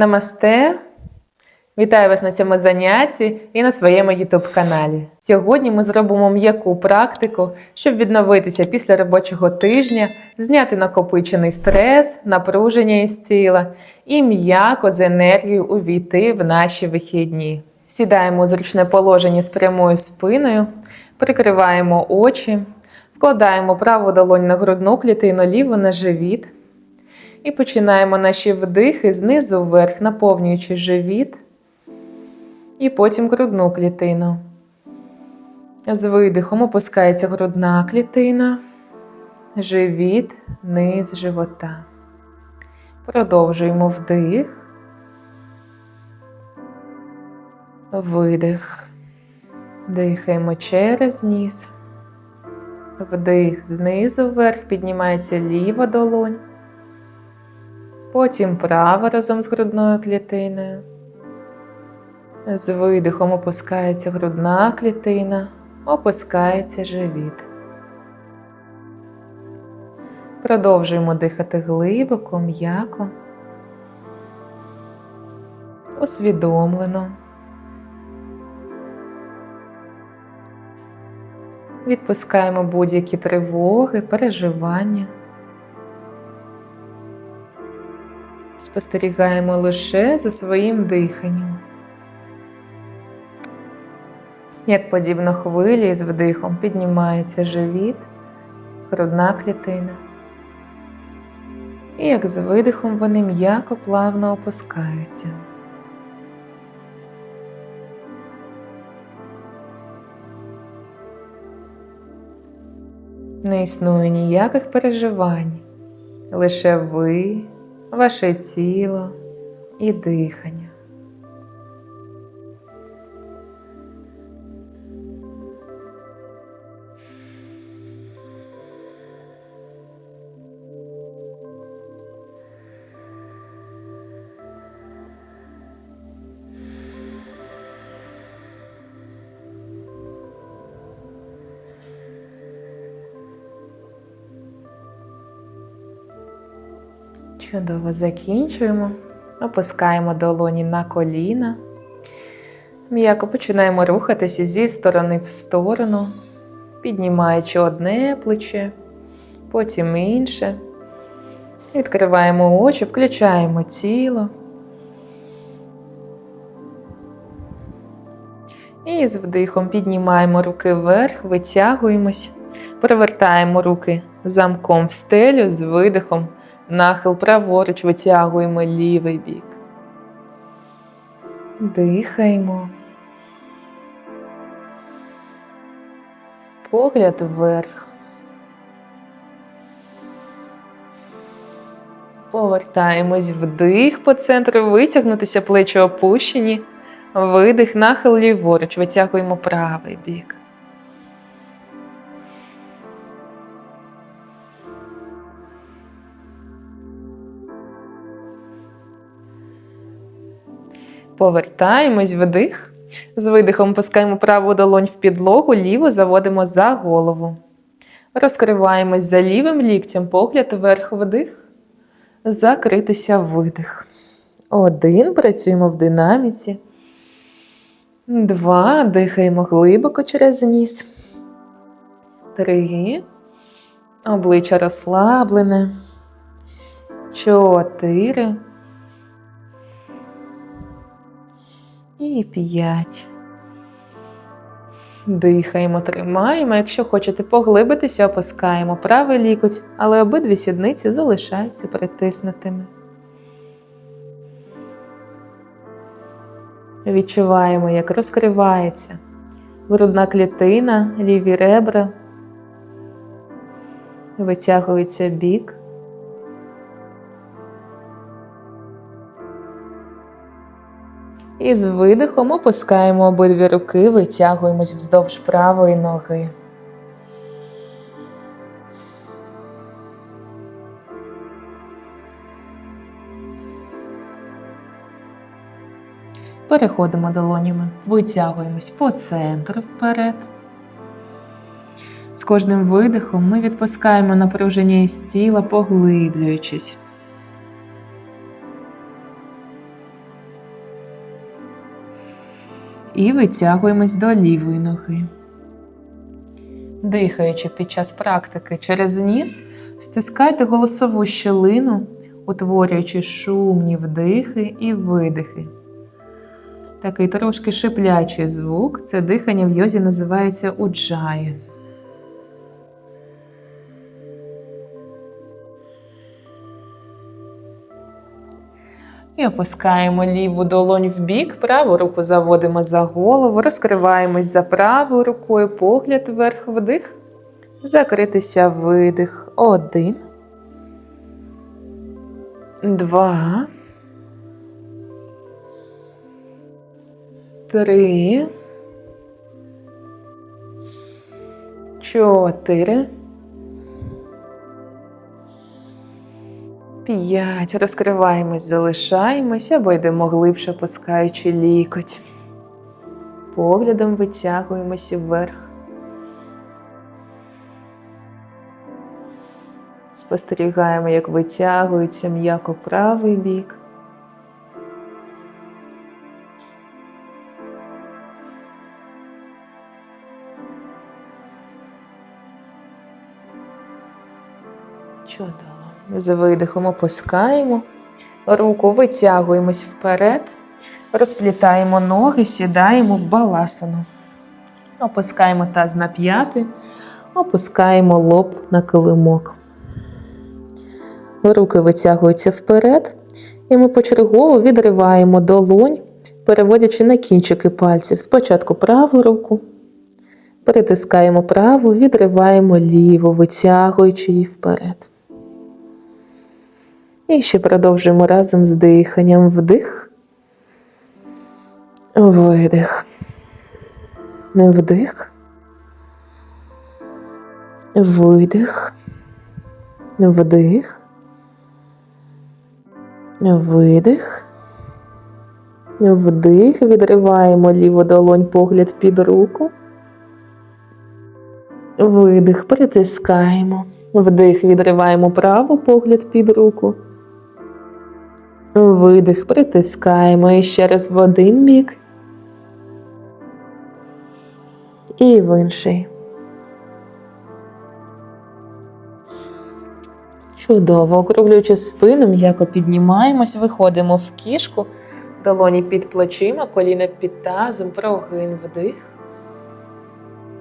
Намасте! Вітаю вас на цьому занятті і на своєму YouTube каналі. Сьогодні ми зробимо м'яку практику, щоб відновитися після робочого тижня, зняти накопичений стрес, напруження із тіла і м'яко з енергією увійти в наші вихідні. Сідаємо у зручне положення з прямою спиною, прикриваємо очі, вкладаємо праву долонь на грудну клітину, ліву на живіт. І починаємо наші вдихи знизу вверх, наповнюючи живіт і потім грудну клітину. З видихом опускається грудна клітина, живіт, низ живота. Продовжуємо вдих, видих. Дихаємо через ніс. Вдих знизу вверх, піднімається ліва долонь. Потім права разом з грудною клітиною. З видихом опускається грудна клітина, опускається живіт. Продовжуємо дихати глибоко, м'яко, усвідомлено. Відпускаємо будь-які тривоги, переживання. Спостерігаємо лише за своїм диханням. Як подібно хвилі з вдихом піднімається живіт, грудна клітина. І як з видихом вони м'яко плавно опускаються. Не існує ніяких переживань, лише ви, ваше тіло і дихання. Чудово закінчуємо. Опускаємо долоні на коліна. М'яко починаємо рухатися зі сторони в сторону, піднімаючи одне плече, потім інше. Відкриваємо очі, включаємо тіло. І з вдихом піднімаємо руки вверх, витягуємось, провертаємо руки замком в стелю з видихом. Нахил праворуч витягуємо лівий бік. Дихаємо. Погляд вверх. Повертаємось вдих по центру, витягнутися плечі опущені. Видих, нахил ліворуч, витягуємо правий бік. Повертаємось вдих. З видихом пускаємо праву долонь в підлогу, ліву заводимо за голову. Розкриваємось за лівим ліктем, погляд вверх вдих. Закритися видих. Один. Працюємо в динаміці. Два. Дихаємо глибоко через ніс. Три. Обличчя розслаблене. Чотири. І п'ять. Дихаємо, тримаємо. Якщо хочете поглибитися, опускаємо правий лікоть, але обидві сідниці залишаються притиснутими. Відчуваємо, як розкривається грудна клітина, ліві ребра, витягується бік. І з видихом опускаємо обидві руки, витягуємось вздовж правої ноги. Переходимо долонями, витягуємось по центру вперед. З кожним видихом ми відпускаємо напруження із тіла, поглиблюючись. І витягуємось до лівої ноги. Дихаючи під час практики через ніс, стискайте голосову щелину, утворюючи шумні вдихи і видихи. Такий трошки шиплячий звук. Це дихання в йозі називається уджаї. І опускаємо ліву долонь в бік, праву руку заводимо за голову, розкриваємось за правою рукою, погляд вверх вдих, закритися видих. Один. Два. Три. Чотири. П'ять. Розкриваємось, залишаємось або йдемо глибше, пускаючи лікоть. Поглядом витягуємося вверх. Спостерігаємо, як витягується м'яко правий бік. З видихом опускаємо руку, витягуємось вперед, розплітаємо ноги, сідаємо в баласану. Опускаємо таз на п'яти, опускаємо лоб на килимок. Руки витягуються вперед, і ми почергово відриваємо долонь, переводячи на кінчики пальців. Спочатку праву руку, перетискаємо праву, відриваємо ліву, витягуючи її вперед. І ще продовжуємо разом з диханням. Вдих, видих, вдих, видих, вдих, видих, вдих, відриваємо ліву долонь погляд під руку. Видих, притискаємо. Вдих, відриваємо праву погляд під руку. Видих, притискаємо і ще раз в один бік. І в інший. Чудово. Округлюючи спину, м'яко піднімаємось, виходимо в кішку, долоні під плечима, коліна під тазом, прогин вдих.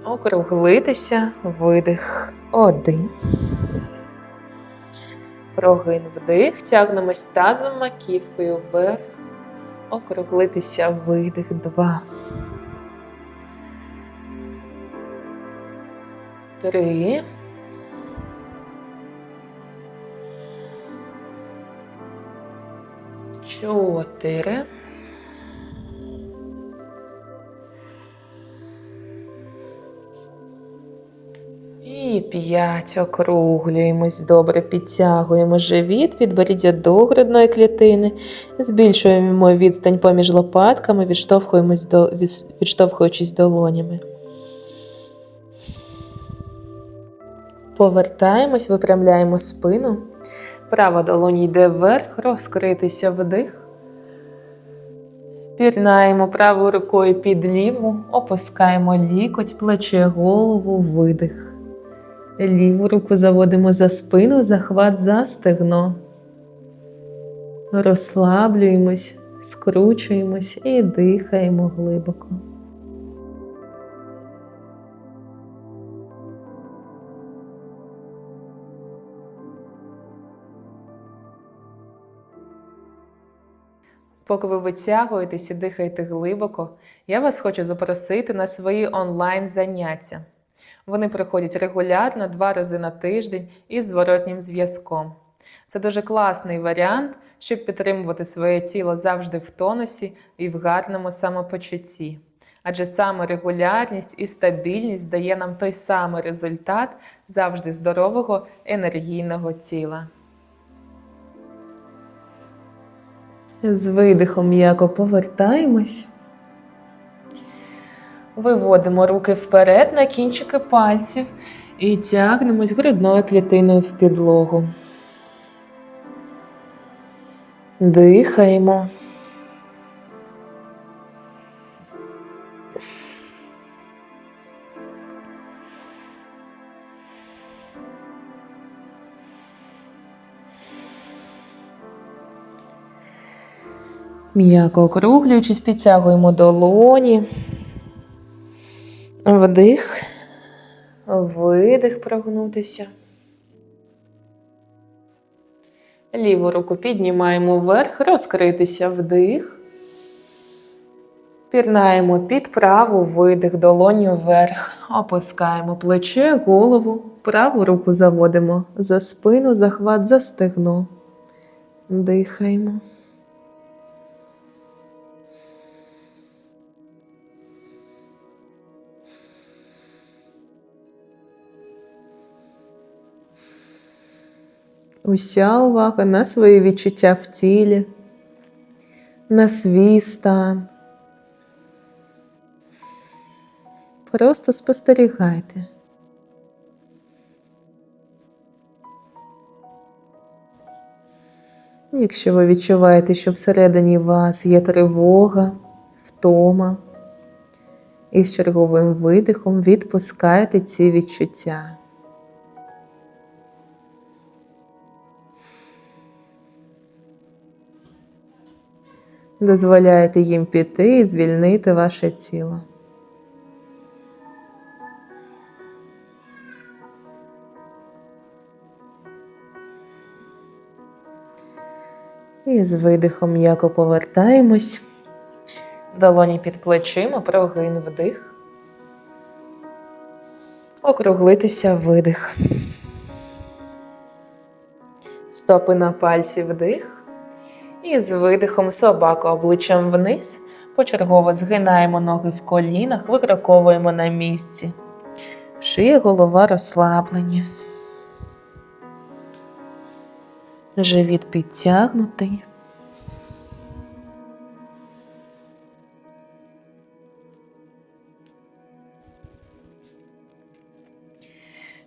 Округлитися, видих. Один. Прогин вдих, тягнемось тазом маківкою вверх, округлитися видих, два. Три. Чотири. П'ять округлюємось, добре підтягуємо живіт, підборіддя до грудної клітини, збільшуємо відстань поміж лопатками, відштовхуємось до, відштовхуючись долонями. Повертаємось, випрямляємо спину. Права долонь йде вверх, розкритися вдих. Пірнаємо правою рукою під ліву, опускаємо лікоть, плече, голову, видих. Ліву руку заводимо за спину, захват за стегно. Розслаблюємось, скручуємось і дихаємо глибоко. Поки ви витягуєтесь і дихаєте глибоко, я вас хочу запросити на свої онлайн-заняття. Вони проходять регулярно два рази на тиждень із зворотнім зв'язком. Це дуже класний варіант, щоб підтримувати своє тіло завжди в тонусі і в гарному самопочутті. Адже саме регулярність і стабільність дає нам той самий результат завжди здорового енергійного тіла. З видихом м'яко повертаємось. Виводимо руки вперед на кінчики пальців і тягнемось грудною клітиною в підлогу. Дихаємо. М'яко округлюючись, підтягуємо долоні. Вдих, видих прогнутися. Ліву руку піднімаємо вверх, розкритися вдих. Пірнаємо під праву видих, долоню вверх. Опускаємо плече, голову, праву руку заводимо за спину, захват за стегно. Дихаємо. Уся увага на свої відчуття в тілі, на свій стан. Просто спостерігайте. Якщо ви відчуваєте, що всередині вас є тривога, втома, і з черговим видихом відпускайте ці відчуття. Дозволяєте їм піти і звільнити ваше тіло. І з видихом м'яко повертаємось. Долоні під плечима, прогин вдих. Округлитися видих. Стопи на пальці вдих. І з видихом собаку обличчям вниз. Почергово згинаємо ноги в колінах, викроковуємо на місці. Шия, голова розслаблені. Живіт підтягнутий.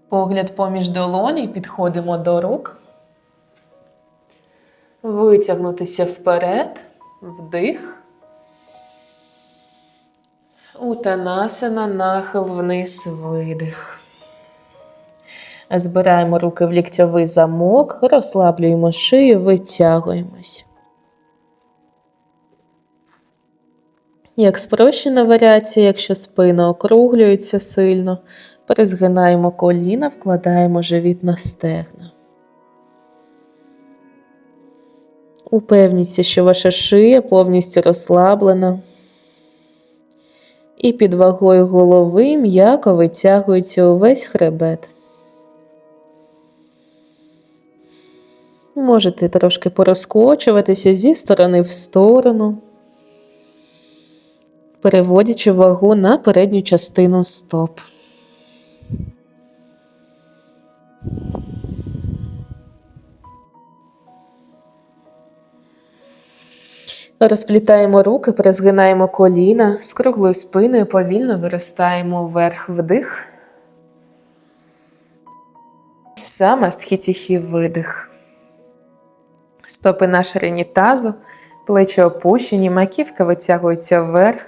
Погляд поміж долоні, підходимо до рук. Витягнутися вперед, вдих. Утанасана, нахил вниз, видих. Збираємо руки в ліктьовий замок, розслаблюємо шию, витягуємось. Як спрощена варіація, якщо спина округлюється сильно, перезгинаємо коліна, вкладаємо живіт на стегна. Упевніться, що ваша шия повністю розслаблена. І під вагою голови м'яко витягується увесь хребет. Можете трошки порозкочуватися зі сторони в сторону, переводячи вагу на передню частину стоп. Розплітаємо руки, перезгинаємо коліна, з круглою спиною повільно виростаємо вверх вдих. Самастхітіхі видих. Стопи на ширині тазу, плечі опущені, маківка витягується вверх.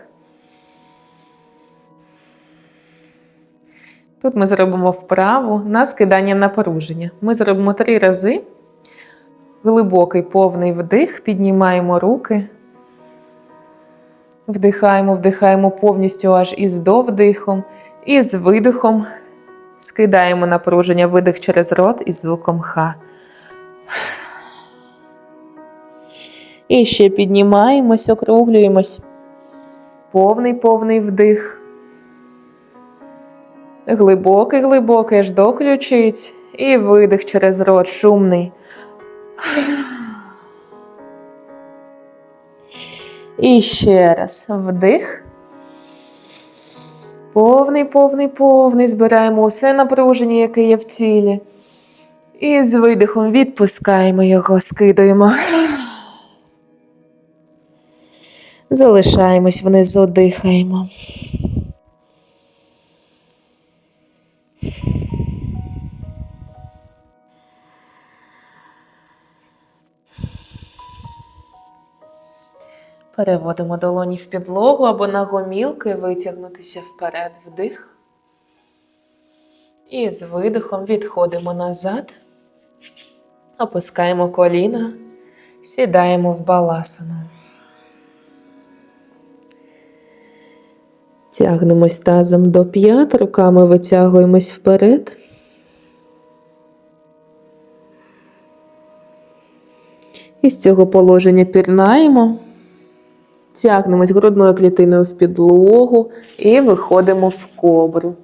Тут ми зробимо вправу на скидання напруження. Ми зробимо три рази. Глибокий повний вдих, піднімаємо руки. Вдихаємо, вдихаємо повністю аж із довдихом. І з видихом скидаємо напруження, видих через рот із звуком Х. І ще піднімаємось, округлюємось. Повний повний вдих. Глибокий, глибокий, аж до ключиць. І видих через рот, шумний. І ще раз вдих. Повний, повний, повний. Збираємо усе напруження, яке є в тілі. І з видихом відпускаємо його, скидуємо. Залишаємось внизу, дихаємо. Переводимо долоні в підлогу або на гомілки витягнутися вперед вдих. І з видихом відходимо назад, опускаємо коліна, сідаємо в баласану. Тягнемось тазом до п'ят, руками витягуємось вперед. І з цього положення пірнаємо тягнемось грудною клітиною в підлогу і виходимо в кобру.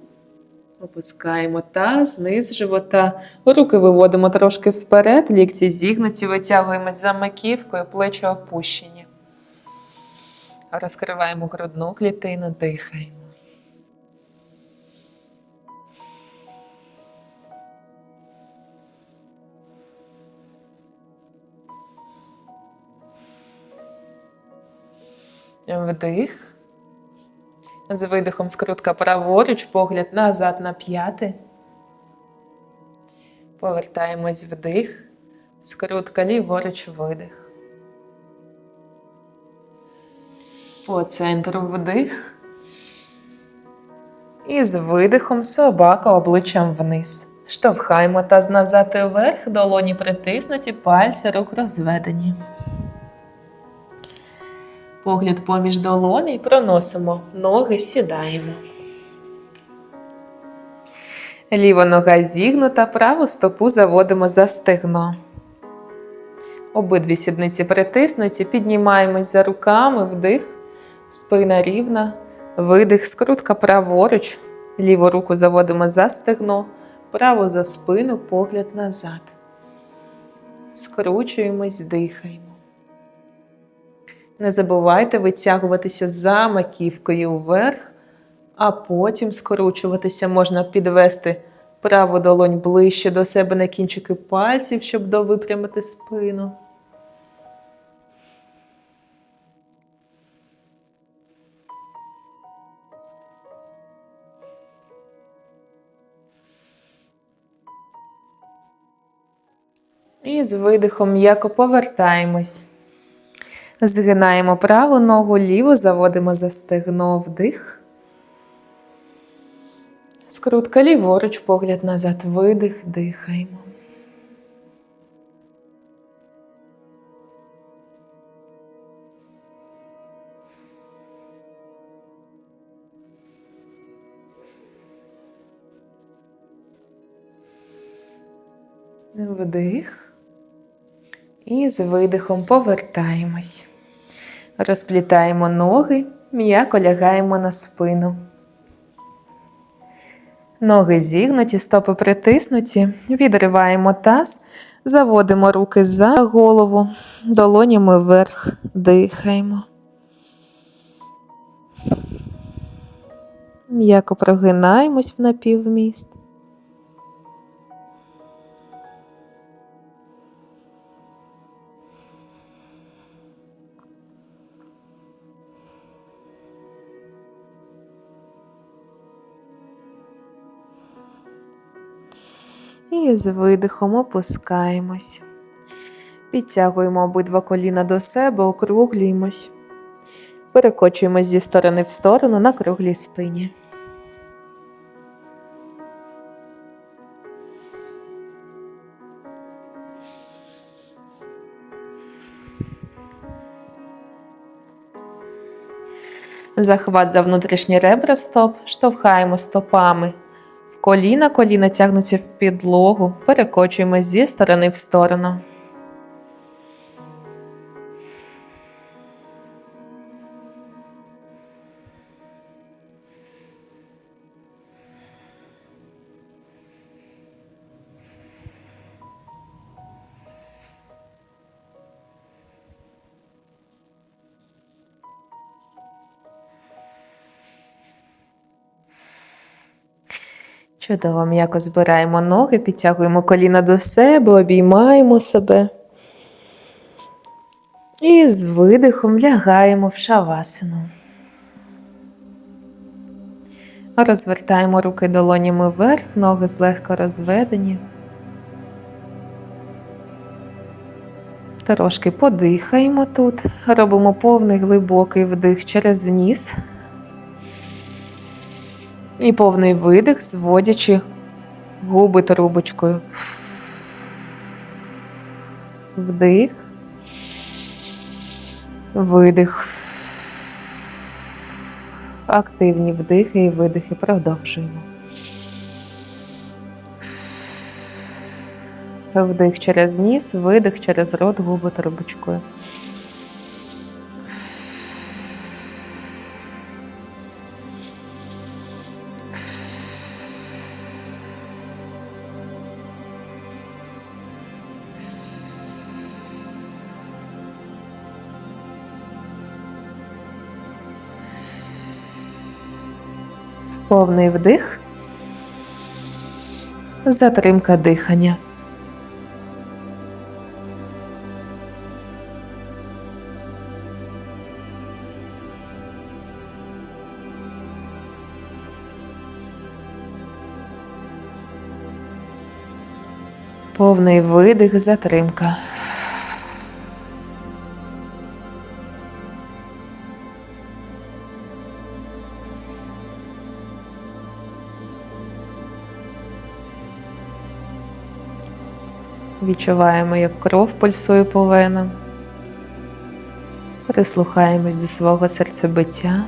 Опускаємо таз, низ живота. Руки виводимо трошки вперед, лікці зігнуті, витягуємось за маківкою, плечі опущені. Розкриваємо грудну клітину, дихаємо. Вдих. З видихом скрутка праворуч, погляд назад на п'яти. Повертаємось вдих. Скрутка ліворуч видих. По центру вдих. І з видихом собака обличчям вниз. Штовхаємо таз назад і вверх, долоні притиснуті, пальці рук розведені. Погляд поміж долоней проносимо, ноги сідаємо. Ліва нога зігнута, праву стопу заводимо за стегно. Обидві сідниці притиснуті, піднімаємось за руками, вдих, спина рівна, видих, скрутка праворуч, ліву руку заводимо за стегно, праву за спину, погляд назад. Скручуємось, дихаємо. Не забувайте витягуватися за маківкою вверх, а потім скручуватися можна підвести праву долонь ближче до себе на кінчики пальців, щоб довипрямити спину. І з видихом м'яко повертаємось. Згинаємо праву ногу, ліву заводимо за стегно вдих. Скрутка ліворуч, погляд назад, видих, дихаємо. Вдих. І з видихом повертаємось. Розплітаємо ноги, м'яко лягаємо на спину. Ноги зігнуті, стопи притиснуті, відриваємо таз, заводимо руки за голову, долонями вверх, дихаємо. М'яко прогинаємось в напівміст. І з видихом опускаємось. Підтягуємо обидва коліна до себе, округлюємось. Перекочуємось зі сторони в сторону на круглій спині. Захват за внутрішні ребра стоп, штовхаємо стопами коліна, коліна тягнуться в підлогу, перекочуємо зі сторони в сторону. Чудово, м'яко збираємо ноги, підтягуємо коліна до себе, обіймаємо себе. І з видихом лягаємо в шавасину. Розвертаємо руки долонями вверх, ноги злегка розведені. Трошки подихаємо тут, робимо повний глибокий вдих через ніс. І повний видих, зводячи губи трубочкою. Вдих. Видих. активні вдихи і видихи. Продовжуємо. Вдих через ніс, видих через рот, губи трубочкою. Повний вдих. Затримка дихання. Повний видих, затримка. Відчуваємо, як кров пульсує по венам. Прислухаємось до свого серцебиття.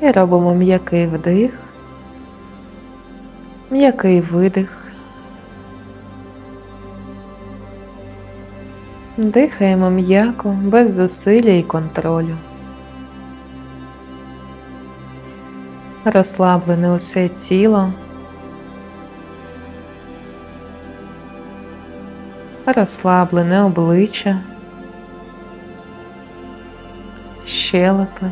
І робимо м'який вдих, м'який видих. Дихаємо м'яко, без зусилля і контролю. Розслаблене усе тіло. Розслаблене обличчя, щелепи.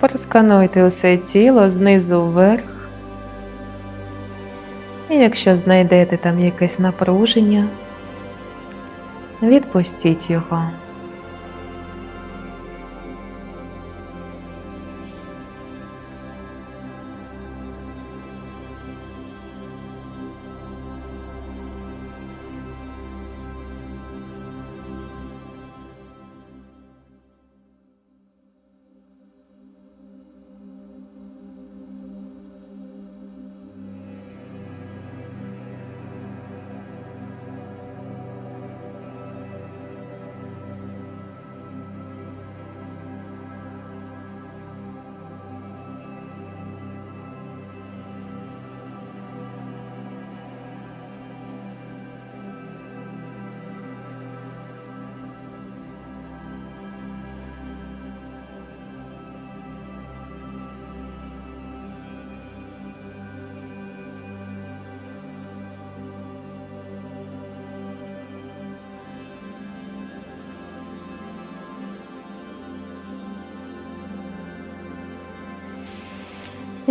Проскануйте усе тіло знизу вверх. І якщо знайдете там якесь напруження, відпустіть його.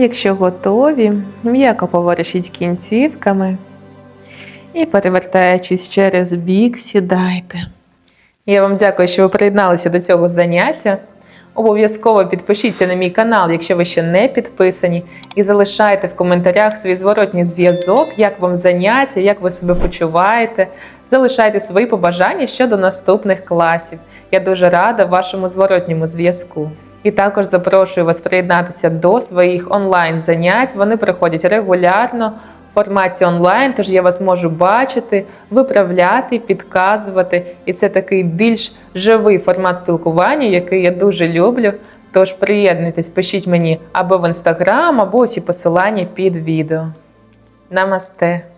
Якщо готові, м'яко поворушіть кінцівками і, перевертаючись через бік, сідайте. Я вам дякую, що ви приєдналися до цього заняття. Обов'язково підпишіться на мій канал, якщо ви ще не підписані, і залишайте в коментарях свій зворотній зв'язок, як вам заняття, як ви себе почуваєте. Залишайте свої побажання щодо наступних класів. Я дуже рада вашому зворотньому зв'язку. І також запрошую вас приєднатися до своїх онлайн занять. Вони проходять регулярно в форматі онлайн, тож я вас можу бачити, виправляти, підказувати. І це такий більш живий формат спілкування, який я дуже люблю. Тож приєднуйтесь, пишіть мені або в інстаграм, або усі посилання під відео. Намасте!